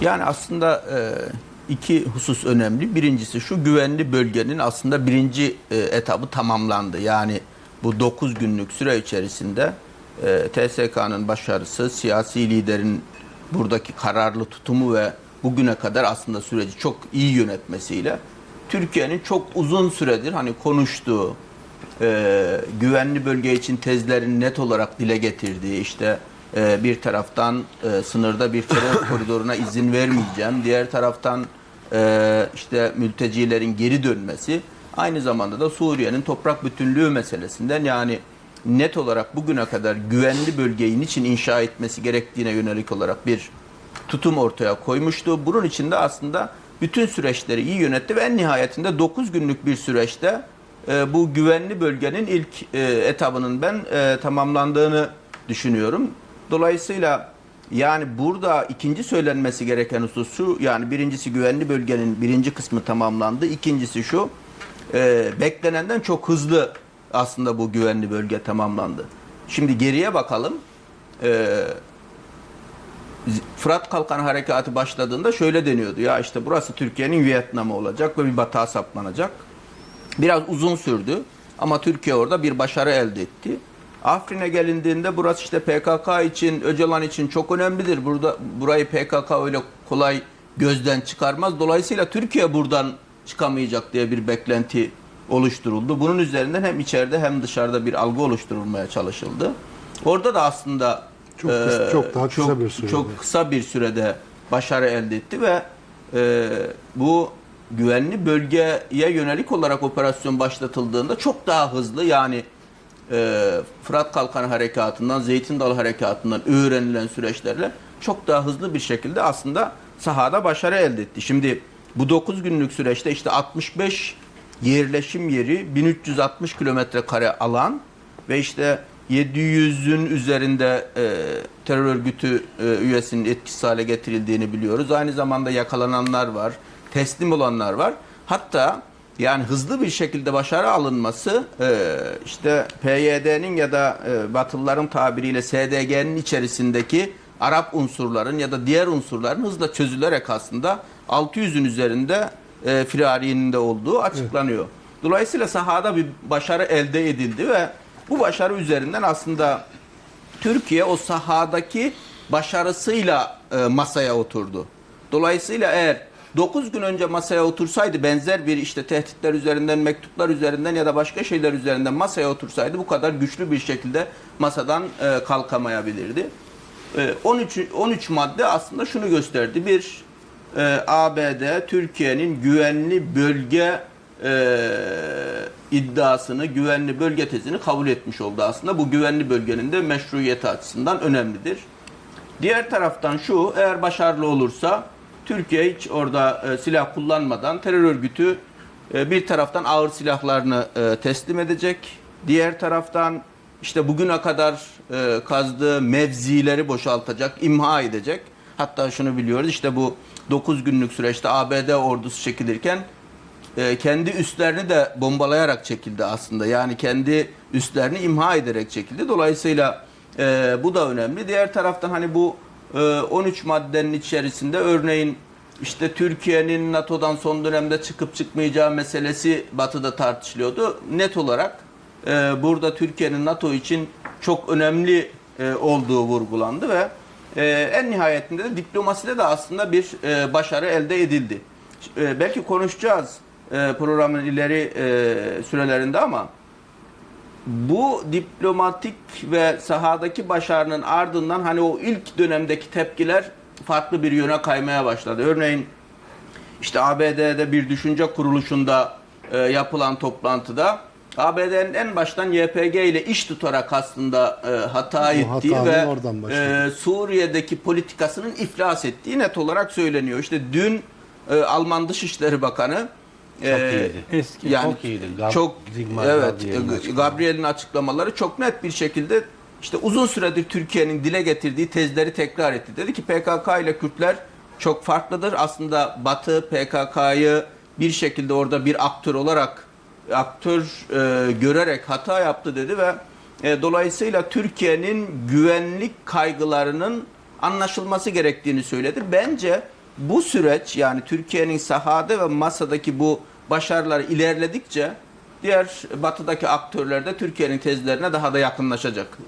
Yani aslında e, iki husus önemli. Birincisi şu güvenli bölgenin aslında birinci e, etabı tamamlandı. Yani bu 9 günlük süre içerisinde e, TSK'nın başarısı, siyasi liderin buradaki kararlı tutumu ve bugüne kadar aslında süreci çok iyi yönetmesiyle Türkiye'nin çok uzun süredir hani konuştuğu, e, güvenli bölge için tezlerin net olarak dile getirdiği işte e, bir taraftan e, sınırda bir terör koridoruna izin vermeyeceğim, diğer taraftan e, işte mültecilerin geri dönmesi, aynı zamanda da Suriye'nin toprak bütünlüğü meselesinden yani net olarak bugüne kadar güvenli bölgeyi niçin inşa etmesi gerektiğine yönelik olarak bir tutum ortaya koymuştu. Bunun için de aslında bütün süreçleri iyi yönetti ve en nihayetinde 9 günlük bir süreçte e, bu güvenli bölgenin ilk e, etabının ben e, tamamlandığını düşünüyorum. Dolayısıyla yani burada ikinci söylenmesi gereken husus şu yani birincisi güvenli bölgenin birinci kısmı tamamlandı. İkincisi şu e, beklenenden çok hızlı aslında bu güvenli bölge tamamlandı. Şimdi geriye bakalım. E, Fırat Kalkan Harekatı başladığında şöyle deniyordu. Ya işte burası Türkiye'nin Vietnam'ı olacak ve bir batağa saplanacak. Biraz uzun sürdü ama Türkiye orada bir başarı elde etti. Afrin'e gelindiğinde burası işte PKK için, Öcalan için çok önemlidir. Burada burayı PKK öyle kolay gözden çıkarmaz. Dolayısıyla Türkiye buradan çıkamayacak diye bir beklenti oluşturuldu. Bunun üzerinden hem içeride hem dışarıda bir algı oluşturulmaya çalışıldı. Orada da aslında Çok kısa- e, çok daha kısa çok- bir sürede. Çok kısa bir sürede başarı elde etti ve e, bu güvenli bölgeye yönelik olarak operasyon başlatıldığında çok daha hızlı yani e, Fırat Kalkan Harekatı'ndan, Zeytin Dalı Harekatı'ndan öğrenilen süreçlerle çok daha hızlı bir şekilde aslında sahada başarı elde etti. Şimdi bu 9 günlük süreçte işte 65 yerleşim yeri, 1360 kilometre kare alan ve işte 700'ün üzerinde e, terör örgütü e, üyesinin etkisiz hale getirildiğini biliyoruz. Aynı zamanda yakalananlar var, teslim olanlar var. Hatta yani hızlı bir şekilde başarı alınması e, işte PYD'nin ya da e, Batılıların tabiriyle SDG'nin içerisindeki Arap unsurların ya da diğer unsurların hızla çözülerek aslında 600'ün üzerinde e, firarinin de olduğu açıklanıyor. Dolayısıyla sahada bir başarı elde edildi ve bu başarı üzerinden aslında Türkiye o sahadaki başarısıyla e, masaya oturdu. Dolayısıyla eğer 9 gün önce masaya otursaydı benzer bir işte tehditler üzerinden, mektuplar üzerinden ya da başka şeyler üzerinden masaya otursaydı bu kadar güçlü bir şekilde masadan e, kalkamayabilirdi. E, 13 13 madde aslında şunu gösterdi. Bir e, ABD Türkiye'nin güvenli bölge e, iddiasını, güvenli bölge tezini kabul etmiş oldu aslında. Bu güvenli bölgenin de meşruiyeti açısından önemlidir. Diğer taraftan şu, eğer başarılı olursa Türkiye hiç orada e, silah kullanmadan terör örgütü e, bir taraftan ağır silahlarını e, teslim edecek. Diğer taraftan işte bugüne kadar e, kazdığı mevzileri boşaltacak, imha edecek. Hatta şunu biliyoruz işte bu 9 günlük süreçte ABD ordusu çekilirken e, kendi üstlerini de bombalayarak çekildi aslında. Yani kendi üstlerini imha ederek çekildi. Dolayısıyla e, bu da önemli. Diğer taraftan hani bu 13 maddenin içerisinde örneğin işte Türkiye'nin NATO'dan son dönemde çıkıp çıkmayacağı meselesi Batı'da tartışılıyordu. Net olarak e, burada Türkiye'nin NATO için çok önemli e, olduğu vurgulandı ve e, en nihayetinde de diplomaside de aslında bir başarı elde edildi. Belki konuşacağız programın ileri sürelerinde ama bu diplomatik ve sahadaki başarının ardından hani o ilk dönemdeki tepkiler farklı bir yöne kaymaya başladı. Örneğin işte ABD'de bir düşünce kuruluşunda e, yapılan toplantıda ABD'nin en baştan YPG ile iş tutarak aslında e, hata Bu ettiği ve e, Suriye'deki politikasının iflas ettiği net olarak söyleniyor. İşte dün e, Alman Dışişleri Bakanı Çok e, iyiydi. Eski. yani Çok iyiydi. Gab- çok evet. Gabriel'in açıklamaları çok net bir şekilde işte uzun süredir Türkiye'nin dile getirdiği tezleri tekrar etti. Dedi ki PKK ile Kürtler çok farklıdır. Aslında Batı PKK'yı bir şekilde orada bir aktör olarak aktör e, görerek hata yaptı dedi ve e, dolayısıyla Türkiye'nin güvenlik kaygılarının anlaşılması gerektiğini söyledi. Bence bu süreç yani Türkiye'nin sahada ve masadaki bu başarılar ilerledikçe diğer batıdaki aktörler de Türkiye'nin tezlerine daha da yakınlaşacak.